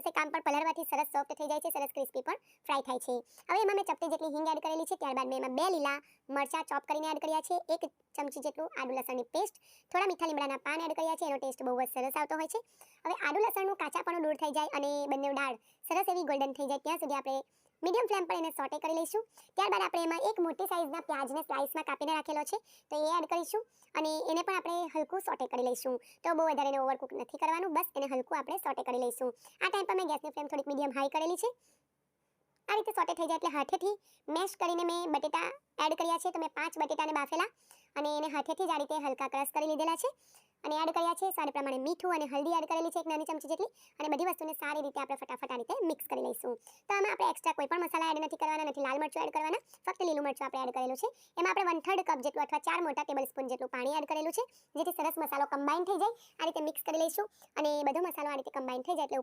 જશે કામ પણ પલળવાથી સરસ સોફ્ટ થઈ જાય છે, સરસ ક્રિસ્પી પણ ફ્રાય થાય છે. હવે એમાં મેં ચપટી જેટલી હિંગ એડ કરેલી છે, ત્યારબાદ મેં એમાં બે લીલા મરચાં ચોપ કરીને એડ કર્યા છે, એક ચમચી જેટલું આદુ લસણની પેસ્ટ થોડા મીઠા લીમડાના પાન એડ કર્યા છે, એનો ટેસ્ટ બહુ જ સરસ આવતો હોય છે. હવે આદુ લસણનું કાચાપણું દૂર થઈ જાય અને બંને દાળ સરસ એવી ગોલ્ડન થઈ જાય ત્યાં સુધી આપણે મીડિયમ ફ્લેમ પર એને સોટે કરી લઈશું. ત્યારબાદ આપણે એમાં એક મોટી સાઇઝના પ્યાજને સ્લાઇસમાં કાપીને રાખેલો છે. તો એ એડ કરીશું અને એને પણ આપણે હલકું સોટે કરી લઈશું. તો બહુ વધારે એને ઓવરકુક નથી કરવાનું. બસ એને હલકું આપણે સોટે કરી લઈશું. આ ટાઈમ પર મેં ગેસની ફ્લેમ થોડીક મીડિયમ હાઈ કરેલી છે. આ રીતે સોટે થઈ જાય એટલે હાથેથી મેશ કરીને મેં બટેટા એડ કર્યા છે. તો મેં પાંચ બટેટાને બાફેલા અને એને હાથેથી જ આ રીતે હલકા ક્રશ કરી લીધેલા છે. અને એડ કર્યા છે. સ્વાદ પ્રમાણે મીઠું અને હલ્દી એડ કરેલી છે, એક નાની ચમચી જેટલી. અને બધી વસ્તુને સારી રીતે આપણે ફટાફટ આ રીતે મિક્સ કરી લઈશું. તો આમાં આપણે એક્સ્ટ્રા કોઈ પણ મસાલા એડ નથી કરવાના, નથી લાલ મરચું એડ કરવાના. ફક્ત લીલું મરચું આપણે એડ કરેલું છે. એમાં આપણે વન થર્ડ કપ જેટલું અથવા ચાર મોટા ટેબલ સ્પૂન જેટલું પાણી એડ કરેલું છે, જેથી સરસ મસાલો કમ્બાઈન થઈ જાય. આ રીતે મિક્સ કરી લઈશું. અને બધો મસાલો આ રીતે કમ્બાઈન થઈ જાય એટલે